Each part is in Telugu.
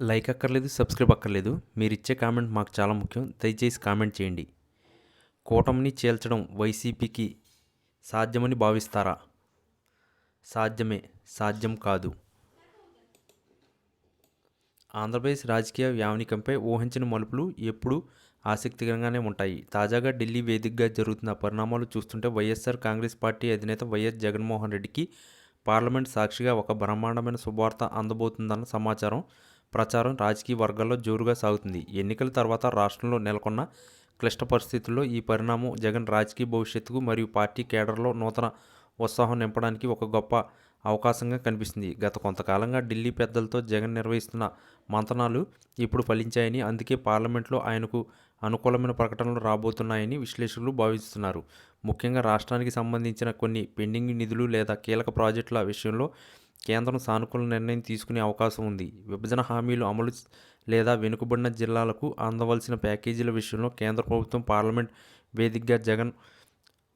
లైక్ అక్కర్లేదు సబ్స్క్రైబ్ అక్కర్లేదు. మీరు ఇచ్చే కామెంట్ మాకు చాలా ముఖ్యం. దయచేసి కామెంట్ చేయండి. కూటమిని చేల్చడం వైసీపీకి సాధ్యమని భావిస్తారా? సాధ్యమే. సాధ్యం కాదు. ఆంధ్రప్రదేశ్ రాజకీయ వ్యావనికంపై ఊహించిన మలుపులు ఎప్పుడూ ఆసక్తికరంగానే ఉంటాయి. తాజాగా ఢిల్లీ వేదికగా జరుగుతున్న పరిణామాలు చూస్తుంటే వైఎస్ఆర్ కాంగ్రెస్ పార్టీ అధినేత వైఎస్ జగన్మోహన్ రెడ్డికి పార్లమెంట్ సాక్షిగా ఒక బ్రహ్మాండమైన శుభవార్త అందబోతుందన్న సమాచారం ప్రచారం రాజకీయ వర్గాల్లో జోరుగా సాగుతుంది. ఎన్నికల తర్వాత రాష్ట్రంలో నెలకొన్న క్లిష్ట పరిస్థితుల్లో ఈ పరిణామం జగన్ రాజకీయ భవిష్యత్తుకు మరియు పార్టీ కేడర్లో నూతన ఉత్సాహం నింపడానికి ఒక గొప్ప అవకాశంగా కనిపిస్తుంది. గత కొంతకాలంగా ఢిల్లీ పెద్దలతో జగన్ నిర్వహిస్తున్న మంతనాలు ఇప్పుడు ఫలించాయని అందుకే పార్లమెంట్లో ఆయనకు అనుకూలమైన ప్రకటనలు రాబోతున్నాయని విశ్లేషకులు భావిస్తున్నారు. ముఖ్యంగా రాష్ట్రానికి సంబంధించిన కొన్ని పెండింగ్ నిధులు లేదా కీలక ప్రాజెక్టుల విషయంలో కేంద్రం సానుకూల నిర్ణయం తీసుకునే అవకాశం ఉంది. విభజన హామీలు అమలు లేదా వెనుకబడిన జిల్లాలకు అందవలసిన ప్యాకేజీల విషయంలో కేంద్ర ప్రభుత్వం పార్లమెంట్ వేదికగా జగన్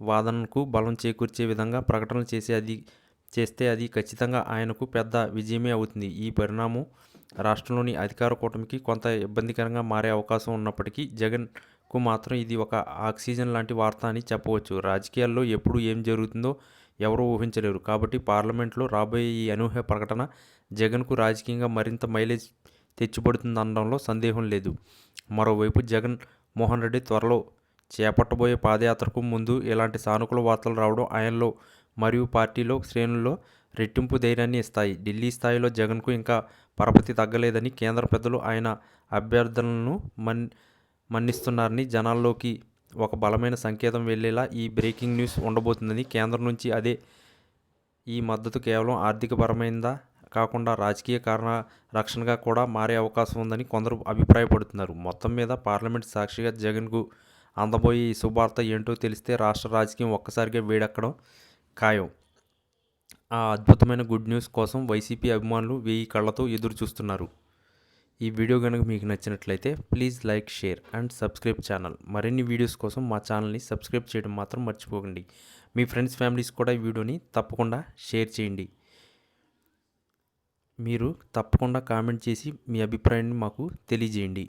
వాదనకు బలం చేకూర్చే విధంగా ప్రకటనలు చేసే అది చేస్తే అది ఖచ్చితంగా ఆయనకు పెద్ద విజయమే అవుతుంది. ఈ పరిణామం రాష్ట్రంలోని అధికార కూటమికి కొంత ఇబ్బందికరంగా మారే అవకాశం ఉన్నప్పటికీ జగన్కు మాత్రం ఇది ఒక ఆక్సిజన్ లాంటి వార్త అని చెప్పవచ్చు. రాజకీయాల్లో ఎప్పుడు ఏం జరుగుతుందో ఎవరూ ఊహించలేరు. కాబట్టి పార్లమెంట్లో రాబోయే ఈ అనూహ్య ప్రకటన జగన్కు రాజకీయంగా మరింత మైలేజ్ తెచ్చిపడుతుందనడంలో సందేహం లేదు. మరోవైపు జగన్ మోహన్ రెడ్డి త్వరలో చేపట్టబోయే పాదయాత్రకు ముందు ఇలాంటి సానుకూల వార్తలు రావడం ఆయనలో మరియు పార్టీలో శ్రేణుల్లో రెట్టింపు ధైర్యాన్ని ఇస్తాయి. ఢిల్లీ స్థాయిలో జగన్కు ఇంకా పరపతి తగ్గలేదని కేంద్ర పెద్దలు ఆయన అభ్యర్థనలను మన్ మన్నిస్తున్నారని జనాల్లోకి ఒక బలమైన సంకేతం వెళ్ళేలా ఈ బ్రేకింగ్ న్యూస్ ఉండబోతుందని కేంద్రం నుంచి అదే ఈ మద్దతు కేవలం ఆర్థికపరమైందా కాకుండా రాజకీయ కారణ రక్షణగా కూడా మారే అవకాశం ఉందని కొందరు అభిప్రాయపడుతున్నారు. మొత్తం మీద పార్లమెంట్ సాక్షిగా జగన్కు అందబోయే ఈ శుభార్త ఏంటో తెలిస్తే రాష్ట్ర రాజకీయం ఒక్కసారిగా వేడెక్కడం ఖాయం. ఆ అద్భుతమైన గుడ్ న్యూస్ కోసం వైసీపీ అభిమానులు వెయ్యి కళ్ళతో ఎదురు చూస్తున్నారు. ఈ వీడియో కనుక మీకు నచ్చినట్లయితే please like share and subscribe channel. మరిన్ని వీడియోస్ కోసం మా ఛానల్ని సబ్స్క్రైబ్ చేయడం మాత్రం మర్చిపోకండి. మీ ఫ్రెండ్స్ ఫ్యామిలీస్ కూడా ఈ వీడియోని తప్పకుండా షేర్ చేయండి. మీరు తప్పకుండా కామెంట్ చేసి మీ అభిప్రాయాన్ని మాకు తెలియజేయండి.